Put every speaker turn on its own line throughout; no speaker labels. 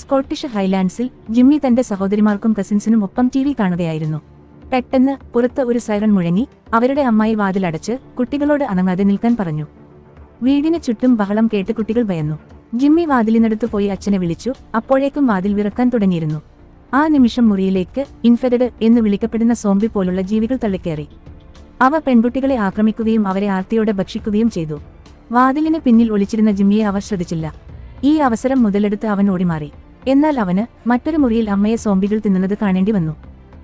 Scottish ഹൈലാൻഡ്സിൽ Jimmy തന്റെ സഹോദരിമാർക്കും കസിൻസിനും ഒപ്പം T V കാണുകയായിരുന്നു. പെട്ടെന്ന് പുറത്ത് ഒരു സൈറൺ മുഴങ്ങി അവരുടെ അമ്മായി വാതിലടച്ച് കുട്ടികളോട് അനങ്ങാതെ നിൽക്കാൻ പറഞ്ഞു. വീടിന് ചുറ്റും ബഹളം കേട്ട് കുട്ടികൾ ഭയന്നു. ജിമ്മി വാതിലിനടുത്ത് പോയി അച്ഛനെ വിളിച്ചു അപ്പോഴേക്കും വാതിൽ വിറക്കാൻ തുടങ്ങിയിരുന്നു. ആ നിമിഷം മുറിയിലേക്ക് ഇൻഫെഡഡ് എന്ന് വിളിക്കപ്പെടുന്ന സോംബി പോലുള്ള ജീവികൾ തള്ളിക്കയറി അവ പെൺകുട്ടികളെ ആക്രമിക്കുകയും അവരെ ആർത്തിയോടെ ഭക്ഷിക്കുകയും ചെയ്തു. വാതിലിന് പിന്നിൽ ഒളിച്ചിരുന്ന ജിമ്മിയെ അവർ ശ്രദ്ധിച്ചില്ല. ഈ അവസരം മുതലെടുത്ത് അവൻ ഓടിമാറി. എന്നാൽ അവന് മറ്റൊരു മുറിയിൽ അമ്മയെ സോംബികൾ തിന്നുന്നത് കാണേണ്ടി വന്നു.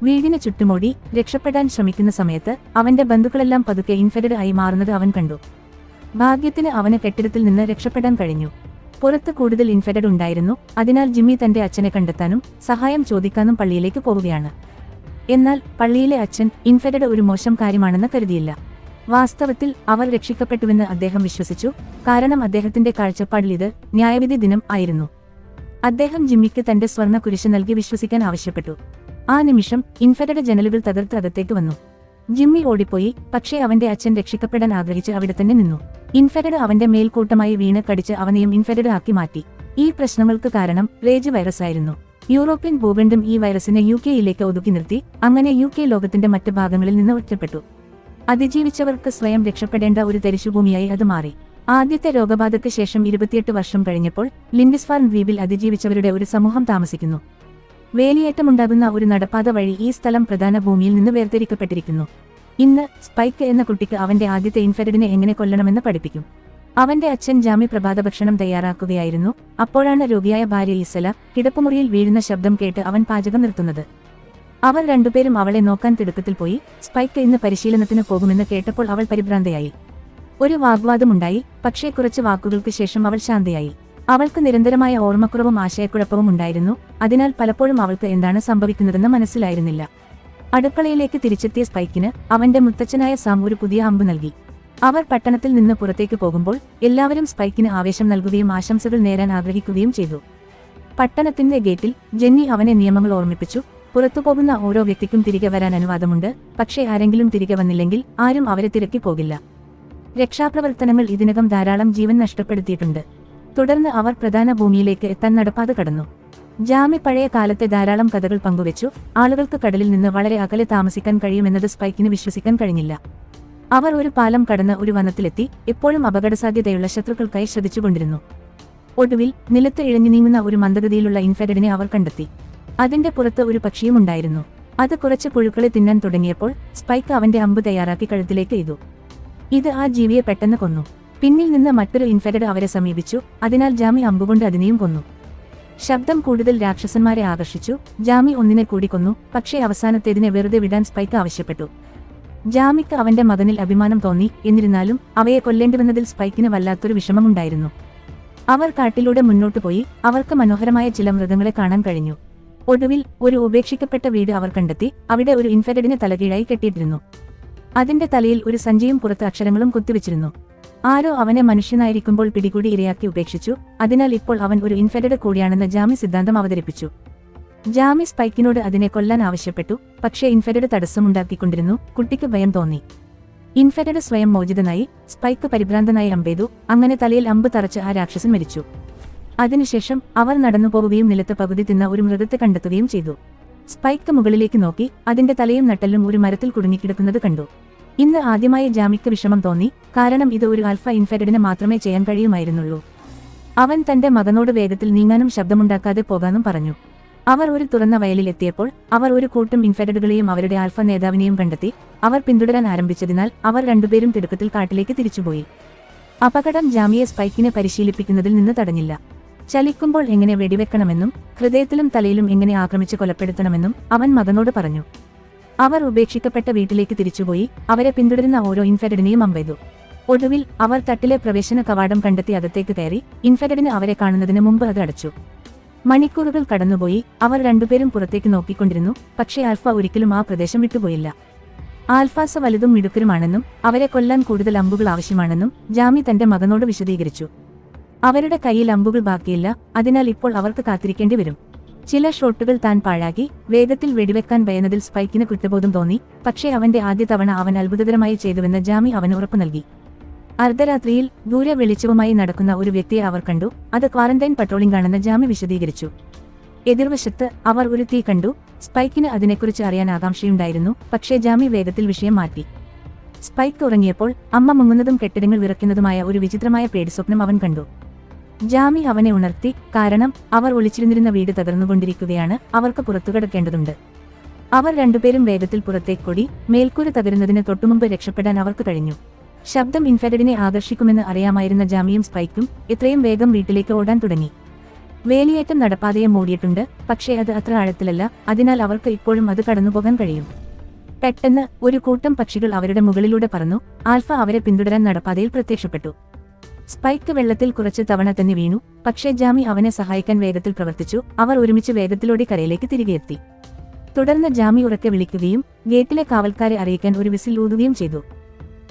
വീടിന് ചുറ്റുമോടി രക്ഷപ്പെടാൻ ശ്രമിക്കുന്ന സമയത്ത് അവന്റെ ബന്ധുക്കളെല്ലാം പതുക്കെ ഇൻഫെക്റ്റഡ് ആയി മാറുന്നത് അവൻ കണ്ടു. ഭാഗ്യത്തിന് അവന് കെട്ടിടത്തിൽ നിന്ന് രക്ഷപ്പെടാൻ കഴിഞ്ഞു. പുറത്ത് കൂടുതൽ ഇൻഫെക്റ്റഡ് ഉണ്ടായിരുന്നു. അതിനാൽ ജിമ്മി തന്റെ അച്ഛനെ കണ്ടെത്താനും സഹായം ചോദിക്കാനും പള്ളിയിലേക്ക് പോവുകയാണ്. എന്നാൽ പള്ളിയിലെ അച്ഛൻ ഇൻഫെക്റ്റഡ് ഒരു മോശം കാര്യമാണെന്ന് കരുതിയില്ല. വാസ്തവത്തിൽ അവർ രക്ഷിക്കപ്പെട്ടുവെന്ന് അദ്ദേഹം വിശ്വസിച്ചു. കാരണം അദ്ദേഹത്തിന്റെ കാഴ്ചപ്പാടിൽ ഇത് ന്യായവിധി ദിനം ആയിരുന്നു. അദ്ദേഹം ജിമ്മിക്ക് തന്റെ സ്വർണ കുരിശ് നൽകി വിശ്വസിക്കാൻ ആവശ്യപ്പെട്ടു. ആ നിമിഷം ഇൻഫെറ്റഡ് ജനലുകൾ തകർത്ത് അകത്തേക്ക് വന്നു. ജിമ്മി ഓടിപ്പോയി പക്ഷേ അവന്റെ അച്ഛൻ രക്ഷിക്കപ്പെടാൻ ആഗ്രഹിച്ച് അവിടെ തന്നെ നിന്നു. ഇൻഫെറ്റഡ് അവന്റെ മേൽക്കൂട്ടമായി വീണ് കടിച്ച് അവനെയും ഇൻഫെറ്റഡ് ആക്കി മാറ്റി. ഈ പ്രശ്നങ്ങൾക്ക് കാരണം റേജ് വൈറസ് ആയിരുന്നു യൂറോപ്യൻ ഭൂഖണ്ഡം ഈ വൈറസിനെ യു കെയിലേക്ക് ഒതുക്കി നിർത്തി അങ്ങനെ യു കെ ലോകത്തിന്റെ മറ്റ് ഭാഗങ്ങളിൽ നിന്ന് ഒറ്റപ്പെട്ടു. അതിജീവിച്ചവർക്ക് സ്വയം രക്ഷപ്പെടേണ്ട ഒരു തരിശുഭൂമിയായി അത് മാറി. ആദ്യത്തെ രോഗബാധയ്ക്ക് ശേഷം ഇരുപത്തിയെട്ട് വർഷം കഴിഞ്ഞപ്പോൾ ലിൻഡിസ്ഫാർം ദ്വീപിൽ അതിജീവിച്ചവരുടെ ഒരു സമൂഹം താമസിക്കുന്നു. വേലിയേറ്റമുണ്ടാകുന്ന ഒരു നടപ്പാത വഴി ഈ സ്ഥലം പ്രധാന ഭൂമിയിൽ നിന്ന് വേർതിരിക്കപ്പെട്ടിരിക്കുന്നു. ഇന്ന് സ്പൈക്ക് എന്ന കുട്ടിക്ക് അവന്റെ ആദ്യത്തെ ഇൻഫെറിഡിനെ എങ്ങനെ കൊല്ലണമെന്ന് പഠിപ്പിക്കും. അവന്റെ അച്ഛൻ ജാമി പ്രഭാത ഭക്ഷണം തയ്യാറാക്കുകയായിരുന്നു. അപ്പോഴാണ് രോഗിയായ ഭാര്യ ഈസല കിടപ്പുമുറിയിൽ വീഴുന്ന ശബ്ദം കേട്ട് അവൻ പാചകം നിർത്തുന്നത്. അവർ രണ്ടുപേരും അവളെ നോക്കാൻ തിടുക്കത്തിൽ പോയി. സ്പൈക്ക് ഇന്ന് പരിശീലനത്തിന് പോകുമെന്ന് കേട്ടപ്പോൾ അവൾ പരിഭ്രാന്തയായി. ഒരു വാഗ്വാദമുണ്ടായി പക്ഷേ കുറച്ച് വാക്കുകൾക്ക് ശേഷം അവൾ ശാന്തയായി. അവൾക്ക് നിരന്തരമായ ഓർമ്മക്കുറവും ആശയക്കുഴപ്പവും ഉണ്ടായിരുന്നു അതിനാൽ പലപ്പോഴും അവൾക്ക് എന്താണ് സംഭവിക്കുന്നതെന്ന് മനസ്സിലായിരുന്നില്ല. അടുക്കളയിലേക്ക് തിരിച്ചെത്തിയ സ്പൈക്കിന് അവന്റെ മുത്തച്ഛനായ സാം ഒരു പുതിയ അമ്പ് നൽകി. അവർ പട്ടണത്തിൽ നിന്ന് പുറത്തേക്ക് പോകുമ്പോൾ എല്ലാവരും സ്പൈക്കിന് ആവേശം നൽകുകയും ആശംസകൾ നേരാൻ ആഗ്രഹിക്കുകയും ചെയ്തു. പട്ടണത്തിന്റെ ഗേറ്റിൽ ജെന്നി അവനെ നിയമങ്ങൾ ഓർമ്മിപ്പിച്ചു പുറത്തുപോകുന്ന ഓരോ വ്യക്തിക്കും തിരികെ വരാൻ അനുവാദമുണ്ട് പക്ഷേ ആരെങ്കിലും തിരികെ വന്നില്ലെങ്കിൽ ആരും അവരെ തിരക്കി പോകില്ല. രക്ഷാപ്രവർത്തനങ്ങൾ ഇതിനകം ധാരാളം ജീവൻ നഷ്ടപ്പെടുത്തിയിട്ടുണ്ട്. തുടർന്ന് അവർ പ്രധാന ഭൂമിയിലേക്ക് എത്താൻ നടപ്പാതെ കടന്നു. ജാമി പഴയ കാലത്തെ ധാരാളം കഥകൾ പങ്കുവച്ചു. ആളുകൾക്ക് കടലിൽ നിന്ന് വളരെ അകലെ താമസിക്കാൻ കഴിയുമെന്നത് സ്പൈക്കിന് വിശ്വസിക്കാൻ കഴിഞ്ഞില്ല. അവർ ഒരു പാലം കടന്ന് ഒരു വനത്തിലെത്തി. എപ്പോഴും അപകടസാധ്യതയുള്ള ശത്രുക്കൾക്കായി ശ്രദ്ധിച്ചുകൊണ്ടിരുന്നു ഒടുവിൽ നിലത്ത് ഇഴഞ്ഞു നീങ്ങുന്ന ഒരു മന്ദഗതിയിലുള്ള ഇൻഫെഡഡിനെ അവർ കണ്ടെത്തി. അതിന്റെ പുറത്ത് ഒരു പക്ഷിയും ഉണ്ടായിരുന്നു അത് കുറച്ച് പുഴുക്കളെ തിന്നാൻ തുടങ്ങിയപ്പോൾ സ്പൈക്ക് അവന്റെ അമ്പ് തയ്യാറാക്കി കഴുത്തിലേക്ക് എയ്തു ഇത് ആ ജീവിയെ പെട്ടെന്ന് കൊന്നു. പിന്നിൽ നിന്ന് മറ്റൊരു ഇൻഫെക്റ്റഡ് അവരെ സമീപിച്ചു. അതിനാൽ ജാമി അമ്പുകൊണ്ട് അതിനെയും കൊന്നു. ശബ്ദം കൂടുതൽ രാക്ഷസന്മാരെ ആകർഷിച്ചു. ജാമി ഒന്നിനെ കൂടി കൊന്നു. പക്ഷേ അവസാനത്തേതിനെ വെറുതെ വിടാൻ സ്പൈക്ക് ആവശ്യപ്പെട്ടു. ജാമിക്ക് അവന്റെ മകനിൽ അഭിമാനം തോന്നി. എന്നിരുന്നാലും അവയെ കൊല്ലേണ്ടിവന്നതിൽ സ്പൈക്കിന് വല്ലാത്തൊരു വിഷമമുണ്ടായിരുന്നു. അവർ കാട്ടിലൂടെ മുന്നോട്ട് പോയി. അവർക്ക് മനോഹരമായ ചില മൃഗങ്ങളെ കാണാൻ കഴിഞ്ഞു. ഒടുവിൽ ഒരു ഉപേക്ഷിക്കപ്പെട്ട വീട് അവർ കണ്ടെത്തി. അവിടെ ഒരു ഇൻഫെക്റ്റഡിനെ തലകീഴായി കെട്ടിയിട്ടിരുന്നു. അതിന്റെ തലയിൽ ഒരു സഞ്ചിയും പുറത്ത് അക്ഷരങ്ങളും കുത്തിവെച്ചിരുന്നു. ആരോ അവനെ മനുഷ്യനായിരിക്കുമ്പോൾ പിടികൂടി ഇരയാക്കി ഉപേക്ഷിച്ചു. അതിനാൽ ഇപ്പോൾ അവൻ ഒരു ഇൻഫെഡഡ് കൂടിയാണെന്ന് ജാമി സിദ്ധാന്തം അവതരിപ്പിച്ചു. ജാമി സ്പൈക്കിനോട് അതിനെ കൊല്ലാൻ ആവശ്യപ്പെട്ടു. പക്ഷേ ഇൻഫെഡഡ് തടസ്സമുണ്ടാക്കിക്കൊണ്ടിരുന്നു. കുട്ടിക്ക് ഭയം തോന്നി. ഇൻഫെഡഡ് സ്വയം മോചിതനായി സ്പൈക്ക് പരിഭ്രാന്തനായി അമ്പെയ്തു. അങ്ങനെ തലയിൽ അമ്പ് തറച്ച് ആ രാക്ഷസൻ മരിച്ചു. അതിനുശേഷം അവർ നടന്നുപോവുകയും നിലത്ത് പകുതി തിന്ന ഒരു മൃഗത്തെ കണ്ടെത്തുകയും ചെയ്തു. സ്പൈക്ക് മുകളിലേക്ക് നോക്കി അതിന്റെ തലയും നട്ടെല്ലും ഒരു മരത്തിൽ കുടുങ്ങിക്കിടക്കുന്നത് കണ്ടു. ഇന്ന് ആദ്യമായി ജാമിക്ക് വിഷമം തോന്നി കാരണം ഇത് ഒരു ആൽഫ ഇൻഫെറ്റഡിന് മാത്രമേ ചെയ്യാൻ കഴിയുമായിരുന്നുള്ളൂ. അവൻ തന്റെ മകനോട് വേഗത്തിൽ നീങ്ങാനും ശബ്ദമുണ്ടാക്കാതെ പോകാനും പറഞ്ഞു. അവർ ഒരു തുറന്ന വയലിൽ എത്തിയപ്പോൾ അവർ ഒരു കൂട്ടം ഇൻഫെഡഡുകളെയും അവരുടെ ആൽഫ നേതാവിനെയും കണ്ടെത്തി അവർ പിന്തുടരാൻ ആരംഭിച്ചതിനാൽ അവർ രണ്ടുപേരും തിടുക്കത്തിൽ കാട്ടിലേക്ക് തിരിച്ചുപോയി. അപകടം ജാമിയെ സ്പൈക്കിനെ പരിശീലിപ്പിക്കുന്നതിൽ നിന്ന് തടഞ്ഞില്ല. ചലിക്കുമ്പോൾ എങ്ങനെ വെടിവെക്കണമെന്നും ഹൃദയത്തിലും തലയിലും എങ്ങനെ ആക്രമിച്ച് കൊലപ്പെടുത്തണമെന്നും അവൻ മകനോട് പറഞ്ഞു. അവർ ഉപേക്ഷിക്കപ്പെട്ട വീട്ടിലേക്ക് തിരിച്ചുപോയി അവരെ പിന്തുടരുന്ന ഓരോ ഇൻഫെഡഡിനെയും അമ്പെയ്തു. ഒടുവിൽ അവർ തട്ടിലെ പ്രവേശന കവാടം കണ്ടെത്തി അകത്തേക്ക് കയറി ഇൻഫെഡഡിന് അവരെ കാണുന്നതിന് മുമ്പ് അത് അടച്ചു. മണിക്കൂറുകൾ കടന്നുപോയി അവർ രണ്ടുപേരും പുറത്തേക്ക് നോക്കിക്കൊണ്ടിരുന്നു പക്ഷേ ആൽഫ ഒരിക്കലും ആ പ്രദേശം വിട്ടുപോയില്ല. ആൽഫാസ വലുതും മിടുക്കരുമാണെന്നും അവരെ കൊല്ലാൻ കൂടുതൽ അമ്പുകൾ ആവശ്യമാണെന്നും ജാമി തന്റെ മകനോട് വിശദീകരിച്ചു. അവരുടെ കയ്യിൽ അമ്പുകൾ ബാക്കിയില്ല അതിനാൽ ഇപ്പോൾ അവർക്ക് കാത്തിരിക്കേണ്ടി വരും. ചില ഷോട്ടുകൾ താൻ പാഴാക്കി വേഗത്തിൽ വെടിവെക്കാൻ ഭയന്നതിൽ സ്പൈക്കിന് കുറ്റബോധം തോന്നി പക്ഷേ അവന്റെ ആദ്യ തവണ അവൻ അത്ഭുതകരമായി ചെയ്തുവെന്ന് ജാമി അവന് ഉറപ്പു നൽകി. അർദ്ധരാത്രിയിൽ ദൂര വെളിച്ചവുമായി നടക്കുന്ന ഒരു വ്യക്തിയെ അവർ കണ്ടു അത് ക്വാറന്റൈൻ പട്രോളിംഗ് ആണെന്ന് ജാമി വിശദീകരിച്ചു. എതിർവശത്ത് അവർ ഒരു തീ കണ്ടു സ്പൈക്കിന് അതിനെക്കുറിച്ച് അറിയാൻ ആകാംക്ഷയുണ്ടായിരുന്നു പക്ഷേ ജാമി വേഗത്തിൽ വിഷയം മാറ്റി. സ്പൈക്ക് ഉറങ്ങിയപ്പോൾ അമ്മ മുങ്ങുന്നതും കെട്ടിടങ്ങൾ വിറയ്ക്കുന്നതുമായ ഒരു വിചിത്രമായ പേടിസ്വപ്നം അവൻ കണ്ടു. ജാമി അവനെ ഉണർത്തി കാരണം അവർ ഒളിച്ചിരുന്നിരുന്ന വീട് തകർന്നുകൊണ്ടിരിക്കുകയാണ് അവർക്ക് പുറത്തു കടക്കേണ്ടതുണ്ട്. അവർ രണ്ടുപേരും വേഗത്തിൽ പുറത്തേക്കൊടി മേൽക്കൂര തകരുന്നതിന് തൊട്ടുമുമ്പ് രക്ഷപ്പെടാൻ അവർക്ക് കഴിഞ്ഞു. ശബ്ദം ഇൻഫെഡഡിനെ ആകർഷിക്കുമെന്ന് അറിയാമായിരുന്ന ജാമിയും സ്പൈക്കും എത്രയും വേഗം വീട്ടിലേക്ക് ഓടാൻ തുടങ്ങി. വേലിയേറ്റം നടപ്പാതയെ മൂടിയിട്ടുണ്ട് പക്ഷേ അത് അത്ര ആഴത്തിലല്ല അതിനാൽ അവർക്ക് ഇപ്പോഴും അത് കടന്നുപോകാൻ കഴിയും. പെട്ടെന്ന് ഒരു കൂട്ടം പക്ഷികൾ അവരുടെ മുകളിലൂടെ പറന്നു ആൽഫ അവരെ പിന്തുടരാൻ നടപ്പാതയിൽ പ്രത്യക്ഷപ്പെട്ടു. സ്പൈക്ക് വെള്ളത്തിൽ കുറച്ച് തവണ തന്നെ വീണു. പക്ഷേ ജാമി അവനെ സഹായിക്കാൻ വേഗത്തിൽ പ്രവർത്തിച്ചു. അവർ ഒരുമിച്ച് വേഗത്തിലൂടെ കരയിലേക്ക് തിരികെ എത്തി. തുടർന്ന് ജാമി ഉറക്കെ വിളിക്കുകയും ഗേറ്റിലെ കാവൽക്കാരെ അറിയിക്കാൻ ഒരു വിസിൽ ഊതുകയും ചെയ്തു.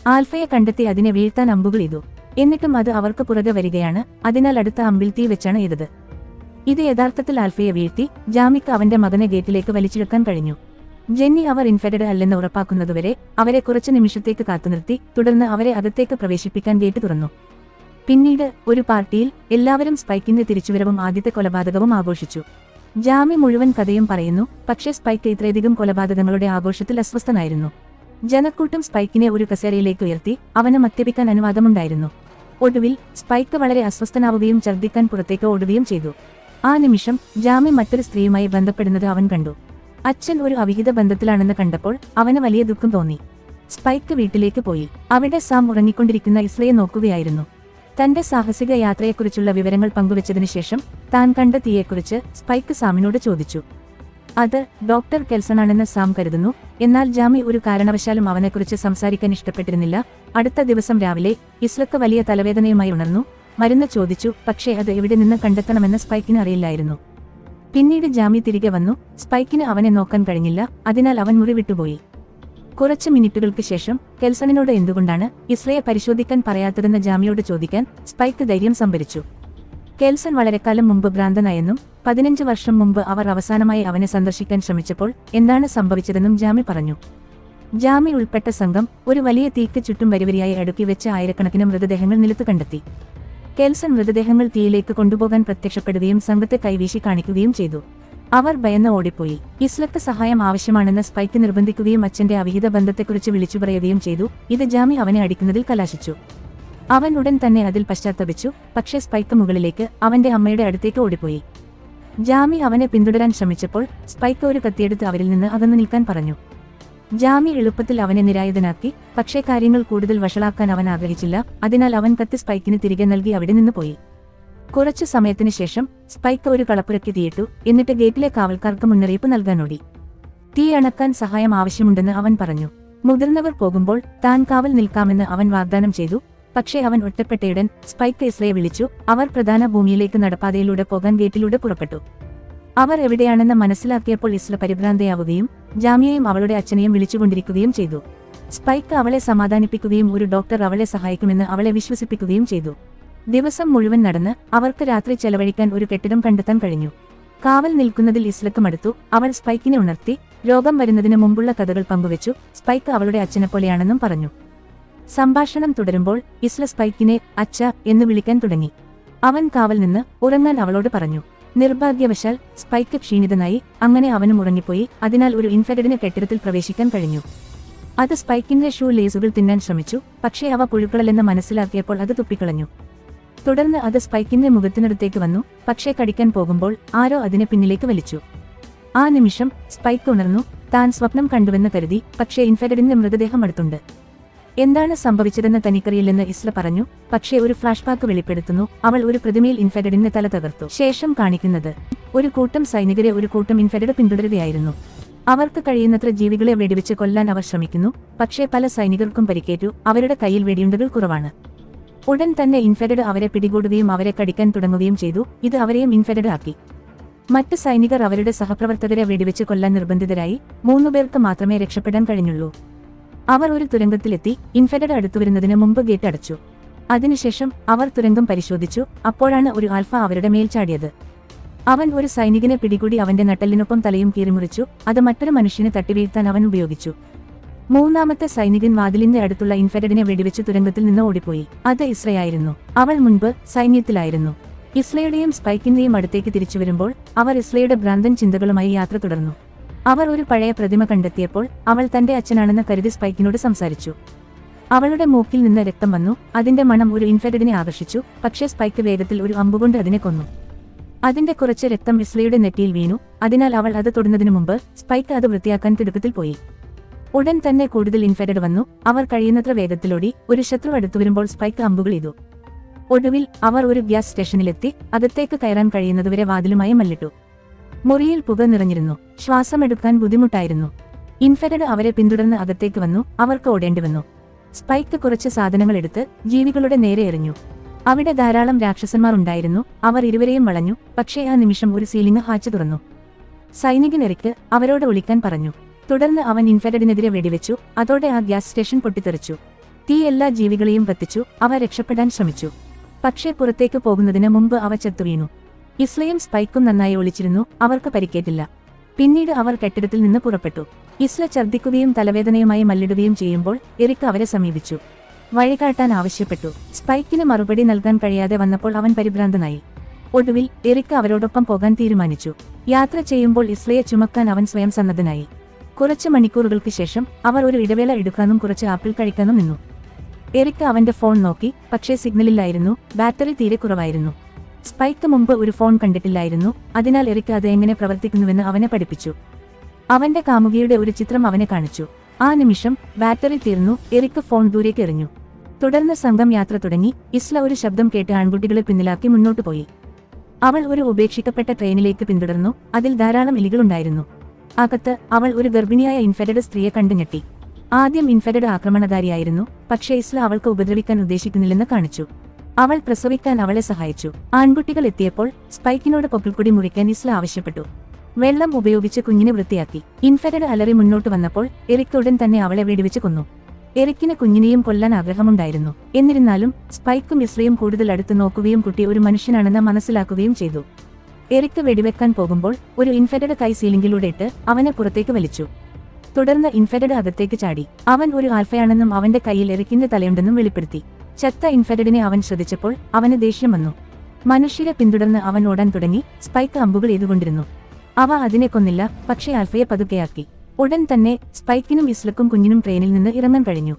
ആൽഫയെ കണ്ടെത്തി അതിനെ വീഴ്ത്താൻ അമ്പുകൾ ചെയ്തു എന്നിട്ടും അത് അവർക്ക് പുറകെ വരികയാണ്. അതിനാൽ അടുത്ത അമ്പിൽ തീ വെച്ചാണ് ചെയ്തത് ഇത് യഥാർത്ഥത്തിൽ ആൽഫയെ വീഴ്ത്തി ജാമിക്ക് അവന്റെ മകനെ ഗേറ്റിലേക്ക് വലിച്ചെടുക്കാൻ കഴിഞ്ഞു. ജെന്നി അവർ ഇൻഫെക്റ്റഡ് അല്ലെന്ന് ഉറപ്പാക്കുന്നതുവരെ അവരെ കുറച്ചു നിമിഷത്തേക്ക് കാത്തുനിർത്തി തുടർന്ന് അവരെ അകത്തേക്ക് പ്രവേശിപ്പിക്കാൻ ഗേറ്റ് തുറന്നു. പിന്നീട് ഒരു പാർട്ടിയിൽ എല്ലാവരും സ്പൈക്കിന്റെ തിരിച്ചുവരവും ആദ്യത്തെ കൊലപാതകവും ആഘോഷിച്ചു. ജാമി മുഴുവൻ കഥയും പറയുന്നു പക്ഷേ സ്പൈക്ക് ഇത്രയധികം കൊലപാതകങ്ങളുടെ ആഘോഷത്തിൽ അസ്വസ്ഥനായിരുന്നു. ജനക്കൂട്ടം സ്പൈക്കിനെ ഒരു കസേരയിലേക്ക് ഉയർത്തി അവനെ മദ്യപിക്കാൻ അനുവാദമുണ്ടായിരുന്നു. ഒടുവിൽ സ്പൈക്ക് വളരെ അസ്വസ്ഥനാവുകയും ഛർദ്ദിക്കാൻ പുറത്തേക്ക് ഓടുകയും ചെയ്തു. ആ നിമിഷം ജാമി മറ്റൊരു സ്ത്രീയുമായി ബന്ധപ്പെടുന്നത് അവൻ കണ്ടു. അച്ഛൻ ഒരു അവിഹിത ബന്ധത്തിലാണെന്ന് കണ്ടപ്പോൾ അവന് വലിയ ദുഃഖം തോന്നി. സ്പൈക്ക് വീട്ടിലേക്ക് പോയി. അവിടെ സാം ഉറങ്ങിക്കൊണ്ടിരിക്കുന്ന ഇസ്ലയെ നോക്കുകയായിരുന്നു. തന്റെ സാഹസിക യാത്രയെക്കുറിച്ചുള്ള വിവരങ്ങൾ പങ്കുവച്ചതിനു ശേഷം താൻ കണ്ട തീയെക്കുറിച്ച് സ്പൈക്ക് സാമിനോട് ചോദിച്ചു. അത് ഡോക്ടർ കെൽസണാണെന്ന് സാം കരുതുന്നു. എന്നാൽ ജാമി ഒരു കാരണവശാലും അവനെക്കുറിച്ച് സംസാരിക്കാൻ ഇഷ്ടപ്പെട്ടിരുന്നില്ല. അടുത്ത ദിവസം രാവിലെ ഇസ്ലക്ക് വലിയ തലവേദനയുമായി ഉണർന്നു. മരുന്ന് ചോദിച്ചു. പക്ഷേ അത് എവിടെ നിന്ന് കണ്ടെത്തണമെന്ന് സ്പൈക്കിന് അറിയില്ലായിരുന്നു. പിന്നീട് ജാമി തിരികെ വന്നു. സ്പൈക്കിന് അവനെ നോക്കാൻ കഴിഞ്ഞില്ല. അതിനാൽ അവൻ മുറി വിട്ടുപോയി കുറച്ച് മിനിറ്റുകൾക്ക് ശേഷം കെൽസണിനോട് എന്തുകൊണ്ടാണ് ഇസ്രയെ പരിശോധിക്കാൻ പറയാത്തതെന്ന് ജാമിയോട് ചോദിക്കാൻ സ്പൈക്ക് ധൈര്യം സംഭരിച്ചു. കെൽസൺ വളരെക്കാലം മുമ്പ് ഭ്രാന്തനായെന്നും പതിനഞ്ച് വർഷം മുമ്പ് അവർ അവസാനമായി അവനെ സന്ദർശിക്കാൻ ശ്രമിച്ചപ്പോൾ എന്താണ് സംഭവിച്ചതെന്നും ജാമി പറഞ്ഞു. ജാമി ഉൾപ്പെട്ട സംഘം ഒരു വലിയ തീക്ക് ചുറ്റും വരിവരിയായി അടുക്കി വെച്ച് ആയിരക്കണക്കിന് മൃതദേഹങ്ങൾ നിലത്ത് കണ്ടെത്തി. കെൽസൺ മൃതദേഹങ്ങൾ തീയിലേക്ക് കൊണ്ടുപോകാൻ പ്രത്യക്ഷപ്പെടുകയും സംഘത്തെ കൈവീശി കാണിക്കുകയും ചെയ്തു. അവർ ഭയന്ന് ഓടിപ്പോയി. ഇസ്ലക്ക് സഹായം ആവശ്യമാണെന്ന് സ്പൈക്ക് നിർബന്ധിക്കുകയും അച്ഛന്റെ അവിഹിത ബന്ധത്തെക്കുറിച്ച് വിളിച്ചു പറയുകയും ചെയ്തു. ഇത് ജാമി അവനെ അടിക്കുന്നതിൽ കലാശിച്ചു. അവൻ ഉടൻ തന്നെ അതിൽ പശ്ചാത്തപിച്ചു. പക്ഷേ സ്പൈക്ക് മുകളിലേക്ക് അവന്റെ അമ്മയുടെ അടുത്തേക്ക് ഓടിപ്പോയി. ജാമി അവനെ പിന്തുടരാൻ ശ്രമിച്ചപ്പോൾ സ്പൈക്ക് ഒരു കത്തിയെടുത്ത് അവരിൽ നിന്ന് അകന്നു നിൽക്കാൻ പറഞ്ഞു. ജാമി എളുപ്പത്തിൽ അവനെ നിരായുധനാക്കി. പക്ഷേ കാര്യങ്ങൾ കൂടുതൽ വഷളാക്കാൻ അവൻ ആഗ്രഹിച്ചില്ല. അതിനാൽ അവൻ കത്തി സ്പൈക്കിന് തിരികെ നൽകി അവിടെ നിന്ന് പോയി. കുറച്ചു സമയത്തിന് ശേഷം സ്പൈക്ക് ഒരു കളപ്പുരയ്ക്ക് തീയിട്ടു എന്നിട്ട് ഗേറ്റിലെ കാവൽക്കാർക്ക് മുന്നറിയിപ്പ് നൽകാനോടി തീ അണക്കാൻ സഹായം ആവശ്യമുണ്ടെന്ന് അവൻ പറഞ്ഞു. മുതിർന്നവർ പോകുമ്പോൾ താൻ കാവൽ നിൽക്കാമെന്ന് അവൻ വാഗ്ദാനം ചെയ്തു. പക്ഷേ അവൻ ഒറ്റപ്പെട്ടയുടൻ സ്പൈക്ക് ഇസ്രയെ വിളിച്ചു. അവർ പ്രധാന ഭൂമിയിലേക്ക് നടപ്പാതയിലൂടെ പോകാൻ ഗേറ്റിലൂടെ പുറപ്പെട്ടു. അവർ എവിടെയാണെന്ന് മനസ്സിലാക്കിയപ്പോൾ ഇസ്ല പരിഭ്രാന്തയാവുകയും ജാമിയയും അവളുടെ അച്ഛനെയും വിളിച്ചുകൊണ്ടിരിക്കുകയും ചെയ്തു. സ്പൈക്ക് അവളെ സമാധാനിപ്പിക്കുകയും ഒരു ഡോക്ടർ അവളെ സഹായിക്കുമെന്ന് അവളെ വിശ്വസിപ്പിക്കുകയും ചെയ്തു. ദിവസം മുഴുവൻ നടന്ന് അവർക്ക് രാത്രി ചെലവഴിക്കാൻ ഒരു കെട്ടിടം കണ്ടെത്താൻ കഴിഞ്ഞു. കാവൽ നിൽക്കുന്നതിൽ ഇസ്ലത്ത് മടുത്തു അവൾ സ്പൈക്കിനെ ഉണർത്തി രോഗം വരുന്നതിന് മുമ്പുള്ള കഥകൾ പങ്കുവച്ചു. സ്പൈക്ക് അവളുടെ അച്ഛനെ പോലെയാണെന്നും പറഞ്ഞു. സംഭാഷണം തുടരുമ്പോൾ ഇസ്ല സ്പൈക്കിനെ അച്ഛ എന്ന് വിളിക്കാൻ തുടങ്ങി. അവൻ കാവൽ നിന്ന് ഉറങ്ങാൻ അവളോട് പറഞ്ഞു. നിർഭാഗ്യവശാൽ സ്പൈക്ക് ക്ഷീണിതനായി അങ്ങനെ അവനും ഉറങ്ങിപ്പോയി. അതിനാൽ ഒരു ഇൻഫെഡഡിന് കെട്ടിടത്തിൽ പ്രവേശിക്കാൻ കഴിഞ്ഞു. അത് സ്പൈക്കിന്റെ ഷൂ ലേസുകൾ തിന്നാൻ ശ്രമിച്ചു. പക്ഷേ അവ പുഴുക്കളല്ലെന്ന് മനസ്സിലാക്കിയപ്പോൾ അത് തുപ്പിക്കളഞ്ഞു. തുടർന്ന് അത് സ്പൈക്കിന്റെ മുഖത്തിനടുത്തേക്ക് വന്നു പക്ഷേ കടിക്കാൻ പോകുമ്പോൾ ആരോ അതിനെ പിന്നിലേക്ക് വലിച്ചു. ആ നിമിഷം സ്പൈക്ക് ഉണർന്നു താൻ സ്വപ്നം കണ്ടുവെന്ന് കരുതി പക്ഷേ ഇൻഫെഡഡിന്റെ മൃതദേഹം അടുത്തുണ്ട്. എന്താണ് സംഭവിച്ചതെന്ന് തനിക്കറിയില്ലെന്ന് ഇസ്ല പറഞ്ഞു പക്ഷേ ഒരു ഫ്ലാഷ് ബാക്ക് വെളിപ്പെടുത്തുന്നു അവൾ ഒരു പ്രതിമയിൽ ഇൻഫെഡഡിന്റെ തല തകർത്തു. ശേഷം കാണിക്കുന്നത് ഒരു കൂട്ടം സൈനികരെ ഒരു കൂട്ടം ഇൻഫെഡഡ് പിന്തുടരുകയായിരുന്നു. അവർക്ക് കഴിയുന്നത്ര ജീവികളെ വെടിവെച്ച് കൊല്ലാൻ അവർ ശ്രമിക്കുന്നു പക്ഷേ പല സൈനികർക്കും പരിക്കേറ്റു അവരുടെ കയ്യിൽ വെടിയുണ്ടകൾ കുറവാണ്. ഉടൻ തന്നെ ഇൻഫെഡഡ് അവരെ പിടികൂടുകയും അവരെ കടിക്കാൻ തുടങ്ങുകയും ചെയ്തു. ഇത് അവരെയും ഇൻഫെഡഡ് ആക്കി. മറ്റ് സൈനികർ അവരുടെ സഹപ്രവർത്തകരെ വെടിവെച്ച് കൊല്ലാൻ നിർബന്ധിതരായി. മൂന്നുപേർക്ക് മാത്രമേ രക്ഷപ്പെടാൻ കഴിഞ്ഞുള്ളൂ. അവർ ഒരു തുരങ്കത്തിലെത്തി. ഇൻഫെഡഡ് അടുത്തുവരുന്നതിന് മുമ്പ് ഗേറ്റ് അടച്ചു. അതിനുശേഷം അവർ തുരങ്കം പരിശോധിച്ചു. അപ്പോഴാണ് ഒരു ആൽഫ അവരുടെ മേൽ ചാടിയത്. അവൻ ഒരു സൈനികനെ പിടികൂടി അവന്റെ നട്ടലിനൊപ്പം തലയും കീറിമുറിച്ചു. അത് മറ്റൊരു മനുഷ്യനെ തട്ടിവീഴ്ത്താൻ അവൻ ഉപയോഗിച്ചു. മൂന്നാമത്തെ സൈനികൻ വാതിലിന്റെ അടുത്തുള്ള ഇൻഫെഡിനെ വെടിവെച്ച് തുരങ്കത്തിൽ നിന്ന് ഓടിപ്പോയി. അത് ഇസ്രയായിരുന്നു അവൾ മുൻപ് സൈന്യത്തിലായിരുന്നു. ഇസ്ലയുടെയും സ്പൈക്കിന്റെയും അടുത്തേക്ക് തിരിച്ചു വരുമ്പോൾ അവർ ഇസ്ലയുടെ ഭ്രാന്തൻ ചിന്തകളുമായി യാത്ര തുടർന്നു. അവർ ഒരു പഴയ പ്രതിമ കണ്ടെത്തിയപ്പോൾ അവൾ തന്റെ അച്ഛനാണെന്ന് കരുതി സ്പൈക്കിനോട് സംസാരിച്ചു. അവളുടെ മൂക്കിൽ നിന്ന് രക്തം വന്നു അതിന്റെ മണം ഒരു ഇൻഫെഡിനെ ആകർഷിച്ചു പക്ഷേ സ്പൈക്ക് വേഗത്തിൽ ഒരു അമ്പുകൊണ്ട് അതിനെ കൊന്നു. അതിന്റെ കുറച്ച് രക്തം ഇസ്ലയുടെ നെറ്റിയിൽ വീണു അതിനാൽ അവൾ അത് തൊടുന്നതിനു മുമ്പ് സ്പൈക്ക് അത് വൃത്തിയാക്കാൻ തിടുക്കത്തിൽ പോയി. ഉടൻ തന്നെ കൂടുതൽ ഇൻഫെറ്റഡ് വന്നു. അവർ കഴിയുന്നത്ര വേഗത്തിലോടി ഒരു ശത്രു അടുത്തു വരുമ്പോൾ സ്പൈക്ക് അമ്പുകൾ ചെയ്തു ഒടുവിൽ അവർ ഒരു ഗ്യാസ് സ്റ്റേഷനിലെത്തി. അകത്തേക്ക് കയറാൻ കഴിയുന്നതുവരെ വാതിലുമായി മല്ലിട്ടു. മുറിയിൽ പുക നിറഞ്ഞിരുന്നു. ശ്വാസമെടുക്കാൻ ബുദ്ധിമുട്ടായിരുന്നു. ഇൻഫെറ്റഡ് അവരെ പിന്തുടർന്ന് അകത്തേക്ക് വന്നു. അവർക്ക് ഓടേണ്ടി വന്നു. സ്പൈക്ക് കുറച്ച് സാധനങ്ങൾ എടുത്ത് ജീവികളുടെ നേരെ എറിഞ്ഞു. അവിടെ ധാരാളം രാക്ഷസന്മാർ ഉണ്ടായിരുന്നു. അവർ ഇരുവരെയും വളഞ്ഞു. പക്ഷേ ആ നിമിഷം ഒരു സീലിംഗ് ഹാച്ച് തുറന്നു. സൈനികൻ അവരോട് ഒളിക്കാൻ പറഞ്ഞു. തുടർന്ന് അവൻ ഇൻഫെഡിനെതിരെ വെടിവെച്ചു. അതോടെ ആ ഗ്യാസ് സ്റ്റേഷൻ പൊട്ടിത്തെറിച്ചു. തീ എല്ലാ ജീവികളെയും കത്തിച്ചു അവ രക്ഷപ്പെടാൻ ശ്രമിച്ചു. പക്ഷേ പുറത്തേക്ക് പോകുന്നതിന് മുമ്പ് അവ ചത്തുവീണു. ഇസ്ലയും സ്പൈക്കും നന്നായി ഒളിച്ചിരുന്നു. അവർക്ക് പരിക്കേറ്റില്ല. പിന്നീട് അവർ കെട്ടിടത്തിൽ നിന്ന് പുറപ്പെട്ടു. ഇസ്ല ഛർദ്ദിക്കുകയും തലവേദനയുമായി മല്ലിടുകയും ചെയ്യുമ്പോൾ എറിക്ക് അവരെ സമീപിച്ചു. വഴികാട്ടാൻ ആവശ്യപ്പെട്ടു. സ്പൈക്കിന് മറുപടി നൽകാൻ കഴിയാതെ വന്നപ്പോൾ അവൻ പരിഭ്രാന്തനായി. ഒടുവിൽ എറിക്ക് അവരോടൊപ്പം പോകാൻ തീരുമാനിച്ചു. യാത്ര ചെയ്യുമ്പോൾ ഇസ്ലയെ ചുമക്കാൻ അവൻ സ്വയം സന്നദ്ധനായി. കുറച്ച് മണിക്കൂറുകൾക്ക് ശേഷം അവർ ഒരു ഇടവേള എടുക്കാനും കുറച്ച് ആപ്പിൾ കഴിക്കാനും നിന്നു. എറിക്ക് അവന്റെ ഫോൺ നോക്കി പക്ഷേ സിഗ്നലില്ലായിരുന്നു ബാറ്ററി തീരെ കുറവായിരുന്നു. സ്പൈക്ക് മുമ്പ് ഒരു ഫോൺ കണ്ടിട്ടില്ലായിരുന്നു അതിനാൽ എറിക്ക് അത് എങ്ങനെ പ്രവർത്തിക്കുന്നുവെന്ന് അവനെ പഠിപ്പിച്ചു. അവന്റെ കാമുകിയുടെ ഒരു ചിത്രം അവനെ കാണിച്ചു. ആ നിമിഷം ബാറ്ററി തീർന്നു എറിക്ക് ഫോൺ ദൂരേക്ക് എറിഞ്ഞു. തുടർന്ന് സംഘം യാത്ര തുടങ്ങി ഇസ്ല ഒരു ശബ്ദം കേട്ട് ആൺകുട്ടികളെ പിന്നിലാക്കി മുന്നോട്ടു പോയി. അവൾ ഒരു ഉപേക്ഷിക്കപ്പെട്ട ട്രെയിനിലേക്ക് പിന്തുടർന്നു അതിൽ ധാരാളം എലികളുണ്ടായിരുന്നു. അകത്ത് അവൾ ഒരു ഗർഭിണിയായ ഇൻഫെഡഡ് സ്ത്രീയെ കണ്ടു ഞെട്ടി. ആദ്യം ഇൻഫെഡഡ് ആക്രമണകാരിയായിരുന്നു പക്ഷേ ഇസ്ല അവൾക്ക് ഉപദ്രവിക്കാൻ ഉദ്ദേശിക്കുന്നില്ലെന്ന് കാണിച്ചു. അവൾ പ്രസവിക്കാൻ അവളെ സഹായിച്ചു. ആൺകുട്ടികൾ എത്തിയപ്പോൾ സ്പൈക്കിനോട് പൊക്കിൾക്കുടി മുറിക്കാൻ ഇസ്ല ആവശ്യപ്പെട്ടു. വെള്ളം ഉപയോഗിച്ച് കുഞ്ഞിനെ വൃത്തിയാക്കി. ഇൻഫെഡഡ് അലറി മുന്നോട്ട് വന്നപ്പോൾ എറിക്ക് ഉടൻ തന്നെ അവളെ വെടിവെച്ച് കൊന്നു. എറിക്കിന് കുഞ്ഞിനെയും കൊല്ലാൻ ആഗ്രഹമുണ്ടായിരുന്നു. എന്നിരുന്നാലും സ്പൈക്കും ഇസ്ലയും കൂടുതൽ അടുത്ത് നോക്കുകയും കുട്ടി ഒരു മനുഷ്യനാണെന്ന് മനസ്സിലാക്കുകയും ചെയ്തു. എറിക്ക് വെടിവെക്കാൻ പോകുമ്പോൾ ഒരു ഇൻഫെഡഡ് കൈ സീലിംഗിലൂടെ ഇട്ട് അവനെ പുറത്തേക്ക് വലിച്ചു. തുടർന്ന് ഇൻഫെഡഡ് അകത്തേക്ക് ചാടി. അവൻ ഒരു ആൽഫയാണെന്നും അവന്റെ കയ്യിൽ എറിക്കിന്റെ തലയുണ്ടെന്നും വെളിപ്പെടുത്തി. ചത്ത ഇൻഫെഡഡിനെ അവൻ ശ്രദ്ധിച്ചപ്പോൾ അവന് ദേഷ്യം വന്നു. മനുഷ്യരെ പിന്തുടർന്ന് അവൻ ഓടാൻ തുടങ്ങി. സ്പൈക്ക് അമ്പുകൾ ചെയ്തുകൊണ്ടിരുന്നു അവ അതിനെ കൊന്നില്ല പക്ഷേ ആൽഫയെ പതുക്കെയാക്കി. ഉടൻ തന്നെ സ്പൈക്കിനും ഇസ്ലക്കും കുഞ്ഞിനും ട്രെയിനിൽ നിന്ന് ഇറങ്ങാൻ കഴിഞ്ഞു.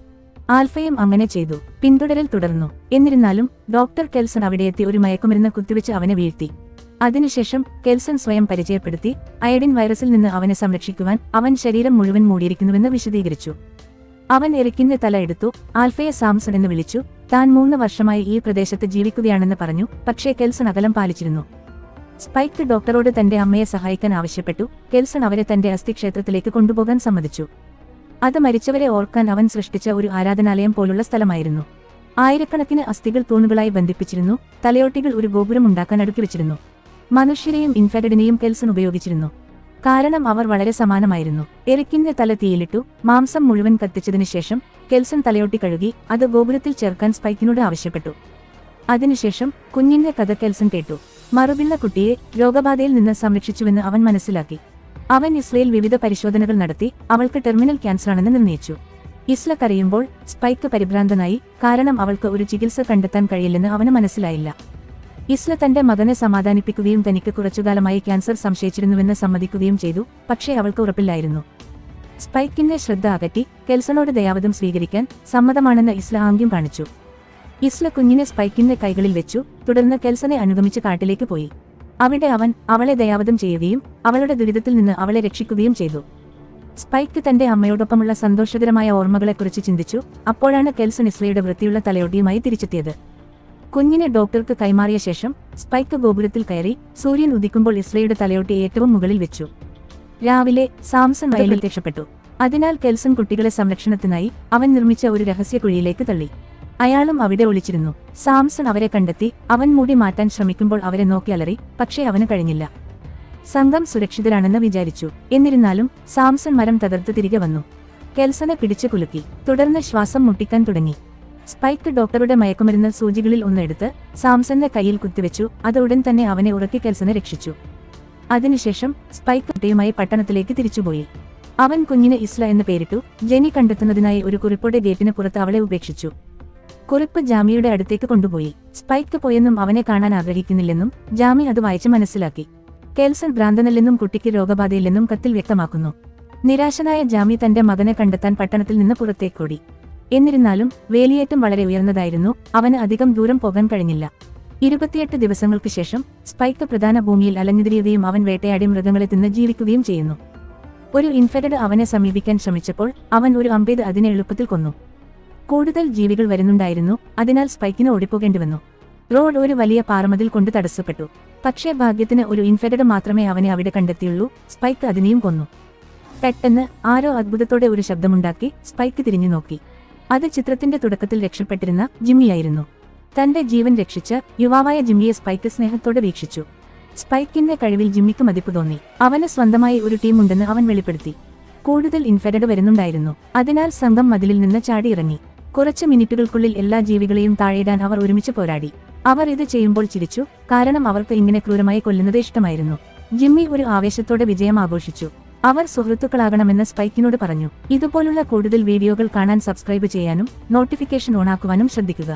ആൽഫയും അങ്ങനെ ചെയ്തു. പിന്തുടരൽ തുടർന്നു. എന്നിരുന്നാലും ഡോക്ടർ കെൽസൺ അവിടെയെത്തി ഒരു മയക്കുമരുന്ന് കുത്തിവെച്ച് അവനെ വീഴ്ത്തി. അതിനുശേഷം കെൽസൺ സ്വയം പരിചയപ്പെടുത്തി അയഡിൻ വൈറസിൽ നിന്ന് അവനെ സംരക്ഷിക്കുവാൻ അവൻ ശരീരം മുഴുവൻ മൂടിയിരിക്കുന്നുവെന്ന് വിശദീകരിച്ചു. അവൻ എറിക്കിന്റെ തല എടുത്തു ആൽഫയെ സാംസൺ എന്ന് വിളിച്ചു താൻ മൂന്ന് വർഷമായി ഈ പ്രദേശത്ത് ജീവിക്കുകയാണെന്ന് പറഞ്ഞു പക്ഷേ കെൽസൺ അകലം പാലിച്ചിരുന്നു. സ്പൈക്ക് ഡോക്ടറോട് തന്റെ അമ്മയെ സഹായിക്കാൻ ആവശ്യപ്പെട്ടു കെൽസൺ അവരെ തന്റെ അസ്ഥിക്ഷേത്രത്തിലേക്ക് കൊണ്ടുപോകാൻ സമ്മതിച്ചു. അത് മരിച്ചവരെ ഓർക്കാൻ അവൻ സൃഷ്ടിച്ച ഒരു ആരാധനാലയം പോലുള്ള സ്ഥലമായിരുന്നു. ആയിരക്കണക്കിന് അസ്ഥികൾ തൂണുകളായി ബന്ധിപ്പിച്ചിരുന്നു തലയോട്ടികൾ ഒരു ഗോപുരം ഉണ്ടാക്കാൻ അടുക്കി വെച്ചിരുന്നു. മനുഷ്യരെയും ഇൻഫെഡഡിനെയും കെൽസൺ ഉപയോഗിച്ചിരുന്നു. കാരണം അവർ വളരെ സമാനമായിരുന്നു. എറിക്കിന്റെ തല തീയിലിട്ടു മാംസം മുഴുവൻ കത്തിച്ചതിനു ശേഷം കെൽസൺ തലയോട്ടി കഴുകി അത് ഗോപുരത്തിൽ ചേർക്കാൻ സ്പൈക്കിനോട് ആവശ്യപ്പെട്ടു. അതിനുശേഷം കുഞ്ഞിന്റെ കഥ കെൽസൺ കേട്ടു. മറുപിള്ള കുട്ടിയെ രോഗബാധയിൽ നിന്ന് സംരക്ഷിച്ചുവെന്ന് അവൻ മനസ്സിലാക്കി. അവൻ ഇസ്ലയിൽ വിവിധ പരിശോധനകൾ നടത്തി അവൾക്ക് ടെർമിനൽ ക്യാൻസറാണെന്ന് നിർണയിച്ചു. ഇസ്ല കരയുമ്പോൾ സ്പൈക്ക് പരിഭ്രാന്തനായി കാരണം അവൾക്ക് ഒരു ചികിത്സ കണ്ടെത്താൻ കഴിയില്ലെന്ന് അവന് മനസ്സിലായില്ല. ഇസ്ല തന്റെ മകനെ സമാധാനിപ്പിക്കുകയും തനിക്ക് കുറച്ചുകാലമായി ക്യാൻസർ സംശയിച്ചിരുന്നുവെന്ന് സമ്മതിക്കുകയും ചെയ്തു പക്ഷേ അവൾക്ക് ഉറപ്പില്ലായിരുന്നു. സ്പൈക്കിന്റെ ശ്രദ്ധ അകറ്റി കെൽസണോട് ദയാവധം സ്വീകരിക്കാൻ സമ്മതമാണെന്ന് ഇസ്ല ആംഗ്യം കാണിച്ചു. ഇസ്ല കുഞ്ഞിനെ സ്പൈക്കിന്റെ കൈകളിൽ വെച്ചു തുടർന്ന് കെൽസനെ അനുഗമിച്ച് കാട്ടിലേക്ക് പോയി. അവിടെ അവൻ അവളെ ദയാവധം ചെയ്യുകയും അവളുടെ ദുരിതത്തിൽ നിന്ന് അവളെ രക്ഷിക്കുകയും ചെയ്തു. സ്പൈക്ക് തന്റെ അമ്മയോടൊപ്പമുള്ള സന്തോഷകരമായ ഓർമ്മകളെക്കുറിച്ച് ചിന്തിച്ചു അപ്പോഴാണ് കെൽസൺ ഇസ്ലയുടെ വൃത്തിയുള്ള തലയോട്ടിയുമായി തിരിച്ചെത്തിയത്. കുഞ്ഞിനെ ഡോക്ടർക്ക് കൈമാറിയ ശേഷം സ്പൈക്ക് ഗോപുരത്തിൽ കയറി സൂര്യൻ ഉദിക്കുമ്പോൾ ഇസ്രയുടെ തലയോട്ടി ഏറ്റവും മുകളിൽ വെച്ചു. രാവിലെ സാംസൺ വയലിൽ രക്ഷപ്പെട്ടു അതിനാൽ കെൽസൺ കുട്ടികളെ സംരക്ഷണത്തിനായി അവൻ നിർമ്മിച്ച ഒരു രഹസ്യ കുഴിയിലേക്ക് തള്ളി. അയാളും അവിടെ ഒളിച്ചിരുന്നു. സാംസൺ അവരെ കണ്ടെത്തി അവൻ മൂടി മാറ്റാൻ ശ്രമിക്കുമ്പോൾ അവരെ നോക്കി അലറി പക്ഷേ അവന് കഴിഞ്ഞില്ല. സംഘം സുരക്ഷിതരാണെന്ന് വിചാരിച്ചു. എന്നിരുന്നാലും സാംസൺ മരം തകർത്ത് തിരികെ വന്നു. കെൽസനെ പിടിച്ചു കുലുക്കി. തുടർന്ന് ശ്വാസം മുട്ടിക്കാൻ തുടങ്ങി. സ്പൈക്ക് ഡോക്ടറുടെ മയക്കുമരുന്ന് സൂചികളിൽ ഒന്നെടുത്ത് സാംസന്റെ കയ്യിൽ കുത്തിവെച്ചു അത് ഉടൻ തന്നെ അവനെ ഉറക്കി കെൽസനെ രക്ഷിച്ചു. അതിനുശേഷം സ്പൈക്ക് കുട്ടിയുമായി പട്ടണത്തിലേക്ക് തിരിച്ചുപോയി. അവൻ കുഞ്ഞിന് ഇസ്ല എന്ന് പേരിട്ടു ജെനി കണ്ടെത്തുന്നതിനായി ഒരു കുറിപ്പോടെ ഗേറ്റിന് പുറത്ത് അവളെ ഉപേക്ഷിച്ചു. കുറിപ്പ് ജാമിയുടെ അടുത്തേക്ക് കൊണ്ടുപോയി. സ്പൈക്ക് പോയെന്നും അവനെ കാണാൻ ആഗ്രഹിക്കുന്നില്ലെന്നും ജാമി അത് വായിച്ച് മനസ്സിലാക്കി. കേൽസൺ ഭ്രാന്തനല്ലെന്നും കുട്ടിക്ക് രോഗബാധയില്ലെന്നും കത്തിൽ വ്യക്തമാക്കുന്നു. നിരാശനായ ജാമി തന്റെ മകനെ കണ്ടെത്താൻ പട്ടണത്തിൽ നിന്ന് പുറത്തേക്കോടി. എന്നിരുന്നാലും വേലിയേറ്റം വളരെ ഉയർന്നതായിരുന്നു. അവന് അധികം ദൂരം പോകാൻ കഴിഞ്ഞില്ല. ഇരുപത്തിയെട്ട് ദിവസങ്ങൾക്ക് ശേഷം സ്പൈക്ക് പ്രധാന ഭൂമിയിൽ അലഞ്ഞുതിരിയുകയും അവൻ വേട്ടയാടി മൃഗങ്ങളെ തിന്ന് ജീവിക്കുകയും ചെയ്യുന്നു. ഒരു ഇൻഫെക്റ്റഡ് അവനെ സമീപിക്കാൻ ശ്രമിച്ചപ്പോൾ അവൻ ഒരു അമ്പേത് അതിനെ എളുപ്പത്തിൽ കൊന്നു. കൂടുതൽ ജീവികൾ വരുന്നുണ്ടായിരുന്നു അതിനാൽ സ്പൈക്കിന് ഓടിപ്പോകേണ്ടി വന്നു. റോഡ് ഒരു വലിയ പാറമതിൽ കൊണ്ട് തടസ്സപ്പെട്ടു. പക്ഷേ ഭാഗ്യത്തിന് ഒരു ഇൻഫെക്റ്റഡ് മാത്രമേ അവനെ അവിടെ കണ്ടെത്തിയുള്ളൂ സ്പൈക്ക് അതിനെയും കൊന്നു. പെട്ടെന്ന് ആരോ അത്ഭുതത്തോടെ ഒരു ശബ്ദമുണ്ടാക്കി സ്പൈക്ക് തിരിഞ്ഞു നോക്കി അത് ചിത്രത്തിന്റെ തുടക്കത്തിൽ രക്ഷപ്പെട്ടിരുന്ന ജിമ്മിയായിരുന്നു. തന്റെ ജീവൻ രക്ഷിച്ച് യുവാവായ ജിമ്മിയെ സ്പൈക്ക് സ്നേഹത്തോടെ വീക്ഷിച്ചു. സ്പൈക്കിന്റെ കഴിവിൽ ജിമ്മിക്ക് മതിപ്പ് തോന്നി. അവന് സ്വന്തമായി ഒരു ടീം ഉണ്ടെന്ന് അവൻ വെളിപ്പെടുത്തി. കൂടുതൽ ഇൻഫെഡഡ് വരുന്നുണ്ടായിരുന്നു. അതിനാൽ സംഘം മതിലിൽ നിന്ന് ചാടിയിറങ്ങി. കുറച്ച് മിനിറ്റുകൾക്കുള്ളിൽ എല്ലാ ജീവികളെയും താഴെയിടാൻ അവർ ഒരുമിച്ച് പോരാടി. അവർ ഇത് ചെയ്യുമ്പോൾ ചിരിച്ചു. കാരണം അവർക്ക് ഇങ്ങനെ ക്രൂരമായി കൊല്ലുന്നത് ഇഷ്ടമായിരുന്നു. ജിമ്മി ഒരു ആവേശത്തോടെ വിജയം ആഘോഷിച്ചു. അവർ സുഹൃത്തുക്കളാകണമെന്ന് സ്പൈക്കിനോട് പറഞ്ഞു. ഇതുപോലുള്ള കൂടുതൽ വീഡിയോകൾ കാണാൻ സബ്സ്ക്രൈബ് ചെയ്യാനും നോട്ടിഫിക്കേഷൻ ഓണാക്കുവാനും ശ്രദ്ധിക്കുക.